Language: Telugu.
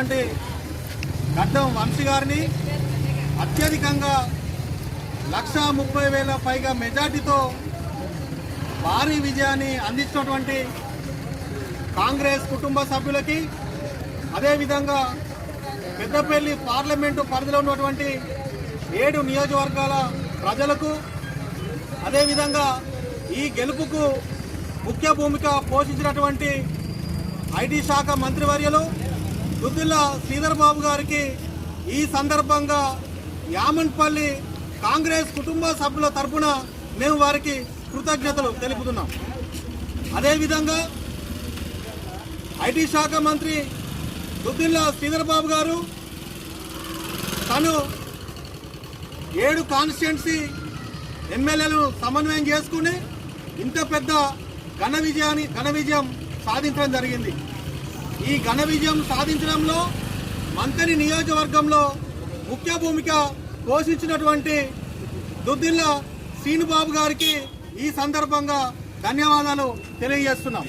ఉన్నటువంటి గడ్డం వంశీ గారిని అత్యధికంగా లక్ష ముప్పై వేల పైగా మెజార్టీతో భారీ విజయాన్ని అందించినటువంటి కాంగ్రెస్ కుటుంబ సభ్యులకి అదేవిధంగా పెద్దపల్లి పార్లమెంటు పరిధిలో ఉన్నటువంటి ఏడు నియోజకవర్గాల ప్రజలకు అదేవిధంగా ఈ గెలుపుకు ముఖ్య భూమిక పోషించినటువంటి ఐటీ శాఖ మంత్రివర్యులు దుద్దిల్ల శ్రీధర్ బాబు గారికి ఈ సందర్భంగా యామన్పల్లి కాంగ్రెస్ కుటుంబ సభ్యుల తరపున మేము వారికి కృతజ్ఞతలు తెలుపుతున్నాం. అదేవిధంగా ఐటీ శాఖ మంత్రి దుద్దిల్ల శ్రీధర్ బాబు గారు తను ఏడు కాన్స్టిట్యున్సీ ఎమ్మెల్యేలను సమన్వయం చేసుకుని ఇంత పెద్ద ఘన విజయాన్ని ఘన విజయం సాధించడం జరిగింది. ఈ ఘన విజయం సాధించడంలో మంత్రి నియోజకవర్గంలో ముఖ్య భూమిక పోషించినటువంటి దుద్దిల్ల శ్రీనుబాబు గారికి ఈ సందర్భంగా ధన్యవాదాలు తెలియజేస్తున్నాం.